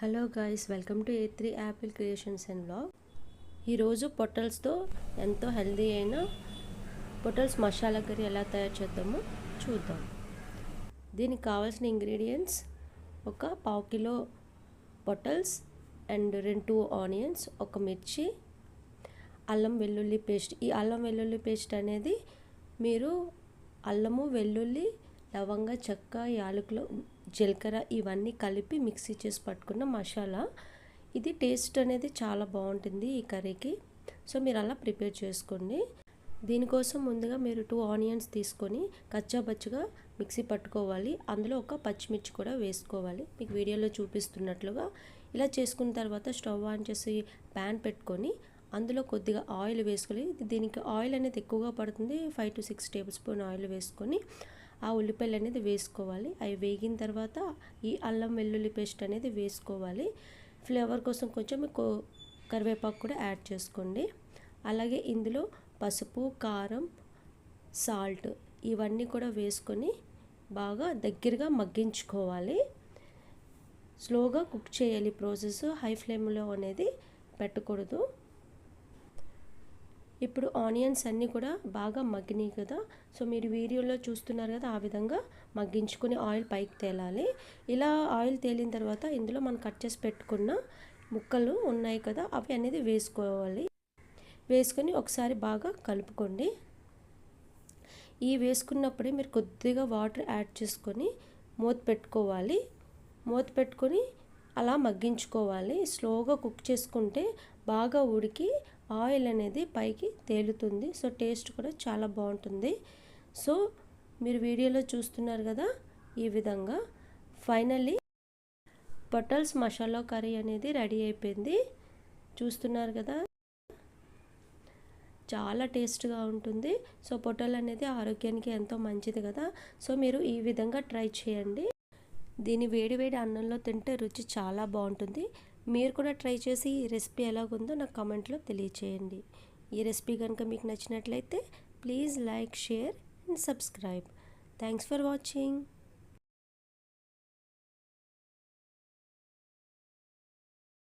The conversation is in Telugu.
Hello guys welcome to A three apple creations and blog ఈరోజు పొటల్స్తో ఎంతో హెల్దీ అయిన పొటల్స్ మసాలా కర్రీ ఎలా తయారు చేద్దామో చూద్దాం. దీనికి కావాల్సిన ఇంగ్రీడియంట్స్ ఒక పావు కిలో పొటల్స్ అండ్ రెండు టూ ఆనియన్స్ ఒక మిర్చి అల్లం వెల్లుల్లి పేస్ట్. ఈ అల్లం వెల్లుల్లి పేస్ట్ అనేది మీరు అల్లము వెల్లుల్లి లవంగ చెక్క యాలకులు జీలకర్ర ఇవన్నీ కలిపి మిక్సీ చేసి పట్టుకున్న మసాలా. ఇది టేస్ట్ అనేది చాలా బాగుంటుంది ఈ కర్రీకి. సో మీరు అలా ప్రిపేర్ చేసుకోండి. దీనికోసం ముందుగా మీరు టూ ఆనియన్స్ తీసుకొని కచ్చాపచ్చిగా మిక్సీ పట్టుకోవాలి. అందులో ఒక పచ్చిమిర్చి కూడా వేసుకోవాలి. మీకు వీడియోలో చూపిస్తున్నట్లుగా ఇలా చేసుకున్న తర్వాత స్టవ్ ఆన్ చేసి ప్యాన్ పెట్టుకొని అందులో కొద్దిగా ఆయిల్ వేసుకోవాలి దీనికి ఆయిల్ అనేది ఎక్కువగా పడుతుంది. Five to six tablespoon oil వేసుకొని ఆ ఉల్లిపాయలు అనేది వేసుకోవాలి. అవి వేగిన తర్వాత ఈ అల్లం వెల్లుల్లి పేస్ట్ అనేది వేసుకోవాలి. ఫ్లేవర్ కోసం కొంచెం కరివేపాకు కూడా యాడ్ చేసుకోండి. అలాగే ఇందులో పసుపు కారం సాల్ట్ ఇవన్నీ కూడా వేసుకొని బాగా దగ్గరగా మగ్గించుకోవాలి. స్లోగా కుక్ చేయాలి. ప్రాసెస్ హై ఫ్లేమ్లో అనేది పెట్టకూడదు. ఇప్పుడు ఆనియన్స్ అన్నీ కూడా బాగా మగ్గినాయి కదా. సో మీరు వీడియోలో చూస్తున్నారు కదా ఆ విధంగా మగ్గించుకొని ఆయిల్ పైకి తేలాలి. ఇలా ఆయిల్ తేలిన తర్వాత ఇందులో మనం కట్ చేసి పెట్టుకున్న ముక్కలు ఉన్నాయి కదా అవి అనేది వేసుకోవాలి. వేసుకొని ఒకసారి బాగా కలుపుకోండి. ఈ వేసుకున్నప్పుడే మీరు కొద్దిగా వాటర్ యాడ్ చేసుకొని మూత పెట్టుకోవాలి. మూత పెట్టుకొని అలా మగ్గించుకోవాలి. స్లోగా కుక్ చేసుకుంటే బాగా ఉడికి ఆయిల్ అనేది పైకి తేలుతుంది. సో టేస్ట్ కూడా చాలా బాగుంటుంది. సో మీరు వీడియోలో చూస్తున్నారు కదా ఈ విధంగా. ఫైనల్లీ పొటల్స్ మసాలా కర్రీ అనేది రెడీ అయిపోయింది. చూస్తున్నారు కదా? చాలా టేస్ట్గా ఉంటుంది. సో పొటల్ అనేది ఆరోగ్యానికి ఎంతో మంచిది కదా. సో మీరు ఈ విధంగా ట్రై చేయండి. దీన్ని వేడివేడి అన్నంలో తింటే రుచి చాలా బాగుంటుంది. మీరు కూడా ట్రై చేసి ఈ రెసిపీ ఎలాగుందో నాకు కామెంట్లో తెలియచేయండి. ఈ రెసిపీ కనుక మీకు నచ్చినట్లయితే please like share and subscribe. Thanks for watching.